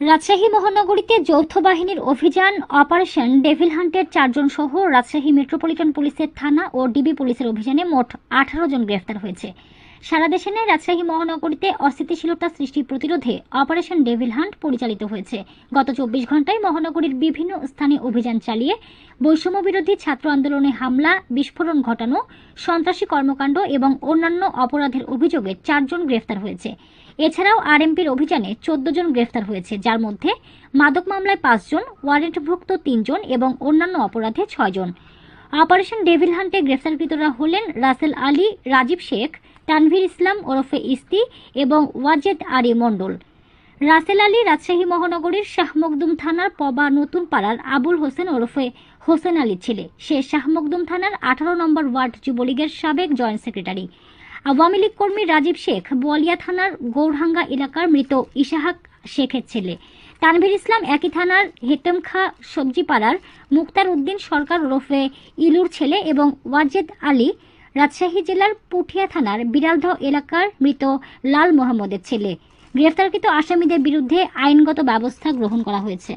রাজশাহী মহানগরীতে যৌথ বাহিনীর অভিযান, অপারেশন ডেভিল হান্টের চারজন সহ রাজশাহী মেট্রোপলিটন পুলিশের থানা ও ডিবি পুলিশের অভিযানে মোট আঠারো জন গ্রেফতার হয়েছে। সারা দেশে নেয় রাজশাহী মহানগরীতে অস্থিতিশীলতা সৃষ্টি প্রতিরোধে অপারেশন ডেভিল হান্ট পরিচালিত হয়েছে। গত চব্বিশ ঘন্টায় মহানগরীর বিভিন্ন স্থানে অভিযান চালিয়ে বৈষম্য বিরোধী ছাত্র আন্দোলনে হামলা, বিস্ফোরণ ঘটানো, সন্ত্রাসী কর্মকাণ্ড এবং অন্যান্য অপরাধের অভিযোগে চারজন গ্রেফতার হয়েছে। এছাড়াও আরএমপির অভিযানে চোদ্দ জন গ্রেফতার হয়েছে, যার মধ্যে মাদক মামলায় পাঁচজন ওয়ারেন্টভুক্ত তিনজন এবং অন্যান্য অপরাধে ছয়জন অপারেশন ডেভিল হান্টে গ্রেফতারকৃতরা হলেন রাসেল আলী, রাজীব শেখ তানভীর ইসলাম ওরফে ইস্তি এবং ওয়াজেদ আলী মণ্ডল। রাসেল আলী রাজশাহী মহানগরীর শাহ মখদুম থানার পবা নতুন পাড়ার আবুল হোসেন ওরফে হোসেন আলী ছেলে। সে শাহ মখদুম থানার আঠারো নম্বর ওয়ার্ড যুবলীগের সাবেক জয়েন্ট সেক্রেটারি। আওয়ামী লীগ কর্মী রাজীব শেখ বোয়ালিয়া থানার গৌরহাঙ্গা এলাকার মৃত ইশাহাক শেখের ছেলে। তানভীর ইসলাম একই থানার হেতমখা সবজিপাড়ার মুক্তার উদ্দিন সরকার ওরফে ইলুর ছেলে এবং ওয়াজেদ আলী রাজশাহী জেলার পুঠিয়া থানার বিড়ালধ এলাকার মৃত লাল মোহাম্মদের ছেলে। গ্রেফতারকৃত আসামিদের বিরুদ্ধে আইনগত ব্যবস্থা গ্রহণ করা হয়েছে।